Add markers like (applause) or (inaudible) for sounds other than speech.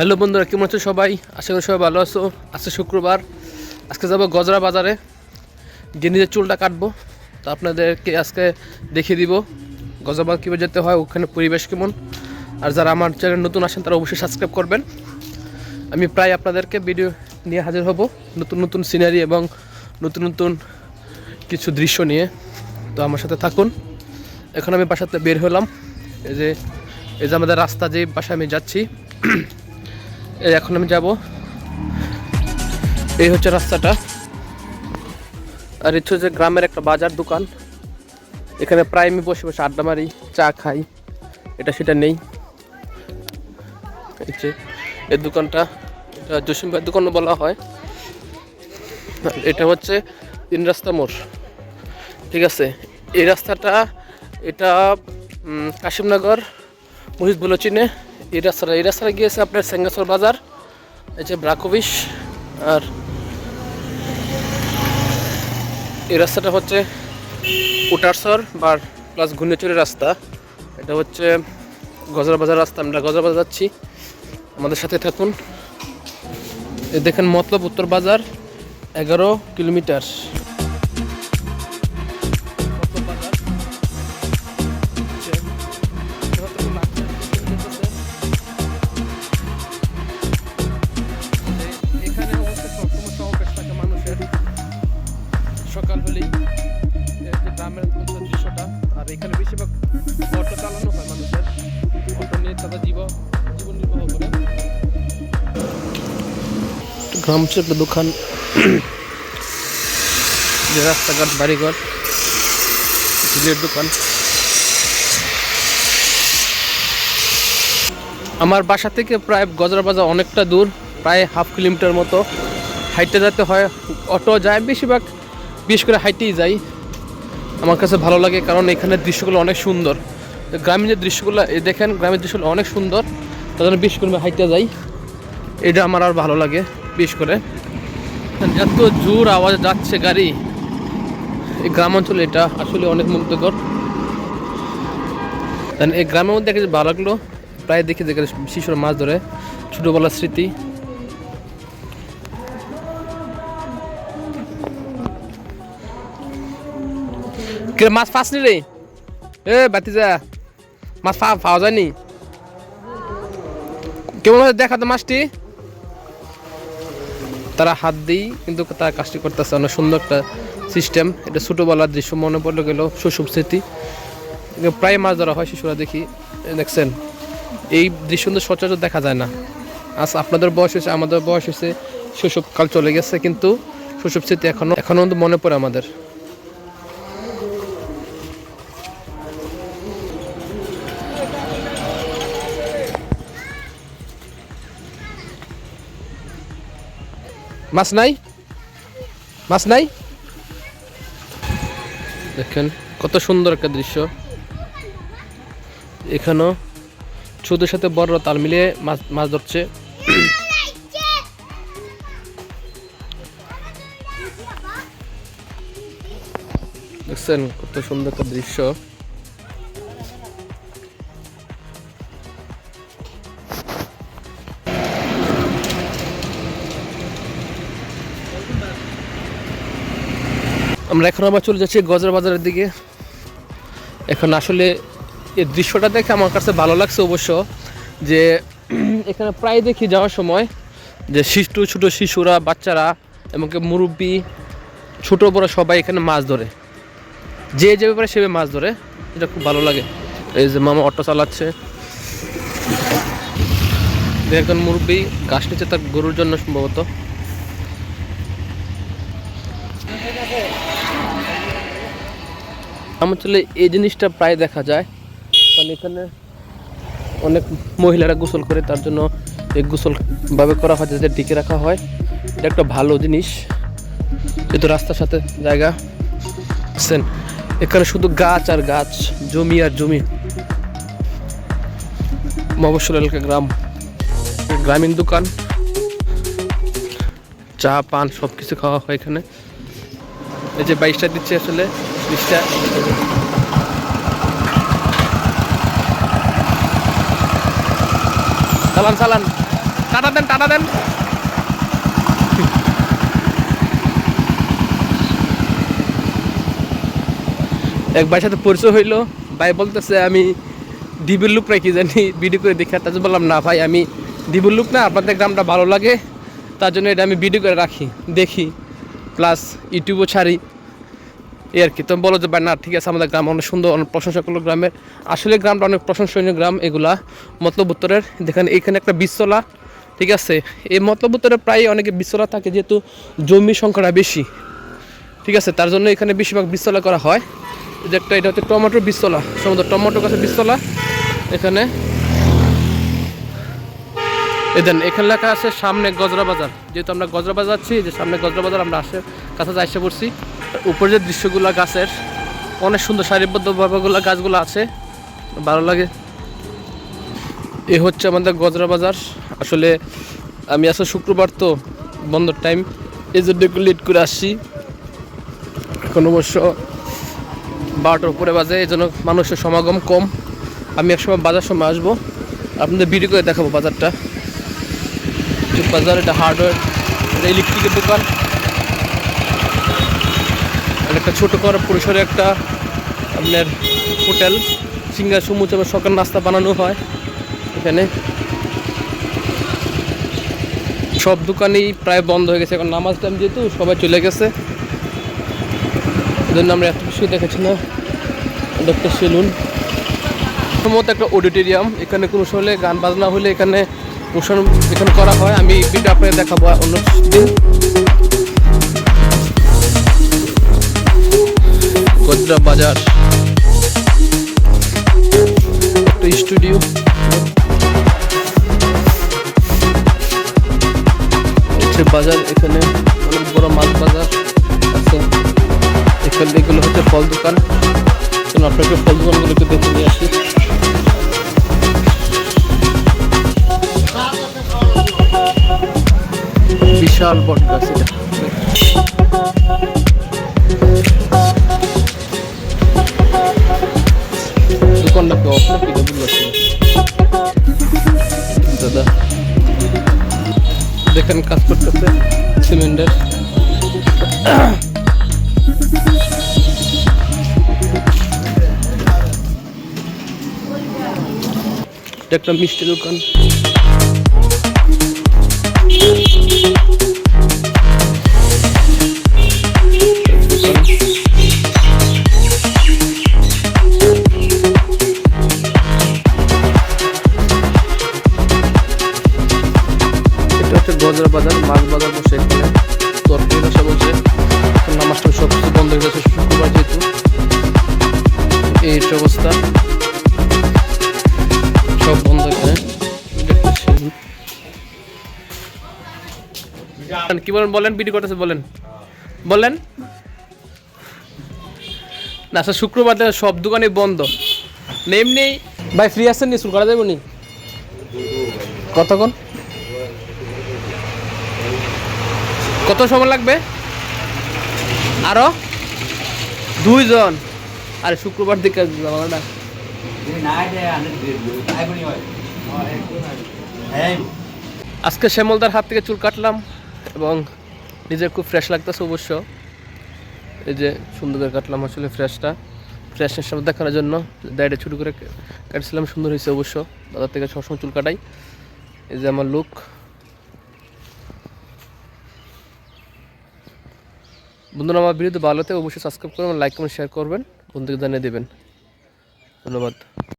Hello বন্ধুরা, কেমন আছো সবাই? আশা করি সবাই ভালো আছো। আজকে শুক্রবার, আজকে যাব গজরা বাজারে। গিয়ে নিজের চুলটা কাটবো, তো আপনাদেরকে আজকে দেখিয়ে দিব গজরা বাজার কীভাবে যেতে হয়, ওখানে পরিবেশ কেমন। আর যারা আমার চ্যানেল নতুন আসেন, তারা অবশ্যই সাবস্ক্রাইব করবেন। আমি প্রায় আপনাদেরকে ভিডিও নিয়ে হাজির হব নতুন নতুন সিনারি এবং নতুন নতুন কিছু দৃশ্য নিয়ে। তো আমার সাথে থাকুন। এখন আমি বাসাতে বের হলাম। এই যে এই যে আমাদের রাস্তা যে বাসায় আমি যাচ্ছি এখন আমি যাব। এই হচ্ছে রাস্তাটা। আর হচ্ছে যে গ্রামের একটা বাজার দোকান। এখানে প্রায় আমি বসে বসে আড্ডা মারি, চা খাই। এটা সেটা নেই। এই দোকানটা, এটা জসিম ভাইয়ের দোকানও বলা হয়। এটা হচ্ছে তিন রাস্তা মোড়। ঠিক আছে? এই রাস্তাটা, এটা কাশিমনগর, মহিষ বলে চিনে। এই রাস্তাটা এই রাস্তাটা গিয়েছে আপনার সেঙ্গাসর বাজার, এই যে ব্রাকোভিস আর এই রাস্তাটা হচ্ছে উটারসর বা প্লাস ঘূর্ণিচুরের রাস্তা। এটা হচ্ছে গজরা বাজার রাস্তা, আমরা গজরা বাজার যাচ্ছি। আমাদের সাথে থাকুন। দেখেন মতলব উত্তর বাজার, এগারো কিলোমিটার। ছিল একটা দোকান। যে রাস্তাঘাট, বাড়িঘর, ঝিলের দোকান। আমার বাসা থেকে প্রায় গজরা বাজার অনেকটা দূর, প্রায় হাফ কিলোমিটার মতো। হাইটে যেতে হয়, অটো যায়, বেশিরভাগ, বিশেষ করে হাইটেই যাই। আমার কাছে ভালো লাগে কারণ এখানে দৃশ্যগুলো অনেক সুন্দর। গ্রামীণ যে দৃশ্যগুলো দেখেন, গ্রামের দৃশ্যগুলো অনেক সুন্দর। তার জন্য বিশেষ করে হাইটে যাই। এটা আমার আর ভালো লাগে। বিশেষ করে। এত জোর আওয়াজ যাচ্ছে গাড়ি। এই গ্রাম অঞ্চলে এটা আসলে অনেক মুগ্ধকর। এই গ্রামের মধ্যে যে ভালো লাগল প্রায় দেখি দেখে শিশুরা মাছ ধরে, ছোটোবেলার স্মৃতি। মাছ পাসনি রে? এ, বাতিজা, মাছ পা পাওয়া যায়নি। কেমন দেখা তো মাছটি। তারা হাত দিয়েই কিন্তু তারা কাজটি করতেছে। অনেক সুন্দর একটা সিস্টেম এটা ছোটোবেলার দৃশ্য, মনে পড়লে গেল শৈশব স্মৃতি। প্রায় মাছ ধরা হয় শিশুরা দেখি। দেখছেন, এই দৃশ্য কিন্তু সচরাচর দেখা যায় না। আজ আপনাদের বয়স হয়েছে, আমাদের বয়স হয়েছে শৈশবকাল চলে গেছে, কিন্তু শৈশব স্মৃতি এখনও এখনও কিন্তু মনে পড়ে আমাদের। মাছ নাই? মাছ নাই? দেখেন, কত সুন্দর একটা দৃশ্য। এখানেও ছোটোর সাথে বড়রা তাল মিলিয়ে মাছ মাছ ধরছে। দেখছেন, কত সুন্দর একটা দৃশ্য। আমরা এখন আবার চলে যাচ্ছি গজরা বাজারের দিকে। এখন আসলে এই দৃশ্যটা দেখে আমার কাছে ভালো লাগছে অবশ্য যে (clears throat) এখানে প্রায় দেখি যাওয়ার সময় যে শিশু, ছোটো শিশুরা, বাচ্চারা এমনকি মুরব্বী, ছোট, বড় সবাই এখানে মাছ ধরে। যে যে ব্যাপারে সেভাবে মাছ ধরে, এটা খুব ভালো লাগে। এই যে মামা অটো চালাচ্ছে। একজন মুরব্বী গাছ নিচে তার গরুর জন্য সম্ভবত। আমার এই জিনিসটা প্রায় দেখা যায়। কারণ এখানে অনেক মহিলারা গোসল করে, তার জন্য এই গোসল ভাবে করা হয় যাতে টিকে রাখা হয়। এটা একটা ভালো জিনিস। যেহেতু রাস্তার সাথে জায়গা সেন এখানে শুধু গাছ আর গাছ, জমি আর জমি। মফস্বল এলাকা গ্রাম। গ্রামীণ দোকান। চা, পান সব কিছু খাওয়া হয় এখানে। এই যে বাইশটা দিচ্ছে আসলে। বিশটা চালান চালান। টাটা দেন টাটা দেন। এক ভাইয়ের সাথে পরিচয় হইল। ভাই বলতেছে, আমি ডিবির লুক নাকি জানি, ভিডিও করে দেখে। তার বললাম, না ভাই, আমি ডিবির লুক না, আপনাদের গ্রামটা ভালো লাগে। তার জন্য এটা আমি ভিডিও করে রাখি, দেখি। প্লাস ইউটিউবও ছাড়ি। এই আর কি। তুমি বলো যে, ভাই, না, ঠিক আছে, আমাদের গ্রাম অনেক সুন্দর, অনেক প্রশংসা করল গ্রামের আসলে গ্রামটা অনেক প্রশংসনীয় গ্রাম এগুলা মতলব উত্তরের দেখেন এখানে একটা বিশ্বলা ঠিক আছে? এই মতলব উত্তরে প্রায় অনেকে বিশ্বলা থাকে, যেহেতু জমি সংখ্যাটা বেশি, ঠিক আছে? তার জন্য এখানে বেশিরভাগ বিস্তলা করা হয়। যে একটা, এটা হচ্ছে টমেটোর বিস্তলা সমুদ্র টমেটো গাছের বিস্তলা এখানে। এই দেন, এখানে লেখা আছে, সামনে গজরা বাজার। যেহেতু আমরা গজরা বাজার যাচ্ছি যে সামনে গজরা বাজার, আমরা আসে, কাছে আসে পড়ছি। উপরে যে দৃশ্যগুলো গাছের, অনেক সুন্দর সারিবদ্ধভাবেগুলো গাছগুলো আছে। ভালো লাগে। এ হচ্ছে আমাদের গজরা বাজার। আসলে আমি আসলে শুক্রবার তো বন্ধর টাইম এই জন্য একটু লেট করে আসছি। এখন অবশ্য বারোটার উপরে বাজে, এই জন্য মানুষের সমাগম কম। আমি একসময় বাজার সময় আসব। আপনাদের ভিডিও করে দেখাবো বাজারটা। বাজার, এটা হার্ডওয়্যার এটা ইলেকট্রিকের দোকান। একটা ছোটো করে পরিসরে একটা আপনার হোটেল সিঙ্গার সমুচ সকাল নাস্তা বানানো হয় এখানে। সব দোকানই প্রায় বন্ধ হয়ে গেছে, এখন নামাজ টাইম যেহেতু সবাই চলে গেছে। জন্য আমরা এত কিছু দেখেছি না। একটা সেলুন। প্রথমত একটা অডিটোরিয়াম, এখানে কোনো হলে গান বাজনা হলে এখানে অনুষ্ঠান এখানে করা হয়। আমি ভিডিও আপনাকে দেখাবো অন্য দিন গজরা বাজার স্টুডিও। হচ্ছে বাজার এখানে, অনেক বড় মাছ বাজার আছে। এখানে এগুলো হচ্ছে ফল দোকান। আপনাকে ফল দোকানগুলোকে দেখে নিয়ে আসি। বিশাল বট গাছ এটা। দেখেন কাজ করতেছে সিমেন্টের। একটা মিষ্টি দোকান। বাজার বসে এখানে। নামাজটা সব কিছু বন্ধ হয়ে গেছে শুক্রবার যেহেতু। এই অবস্থা। সব বন্ধ এখানে। কি বলেন বলেন, বিডি করতেছে, বলেন। বলেন। না আচ্ছা শুক্রবার সব দোকানে বন্ধ। এমনি ভাই ফ্রি আছেন নি? করা যাবে কতক্ষণ? কত সময় লাগবে? আরও? দুইজন। আরে, শুক্রবার দিকে আজকে শ্যামলদার হাত থেকে চুল কাটলাম এবং নিজের খুব ফ্রেশ লাগতেছে অবশ্য। এই যে সুন্দর করে কাটলাম আসলে ফ্রেশটা ফ্রেশনেস সাথে দেখানোর জন্য দাড়িটা ছোটো করে কাটছিলাম, সুন্দর হয়েছে অবশ্য। দাদার থেকে সবসময় চুল কাটাই। এই যে আমার লুক বন্ধুরা, আমার ভিডিওতে ভালো অবশ্যই সাবস্ক্রাইব করবেন লাইক কমেন্ট শেয়ার করবেন বন্ধুকে জানিয়ে দেবেন। ধন্যবাদ।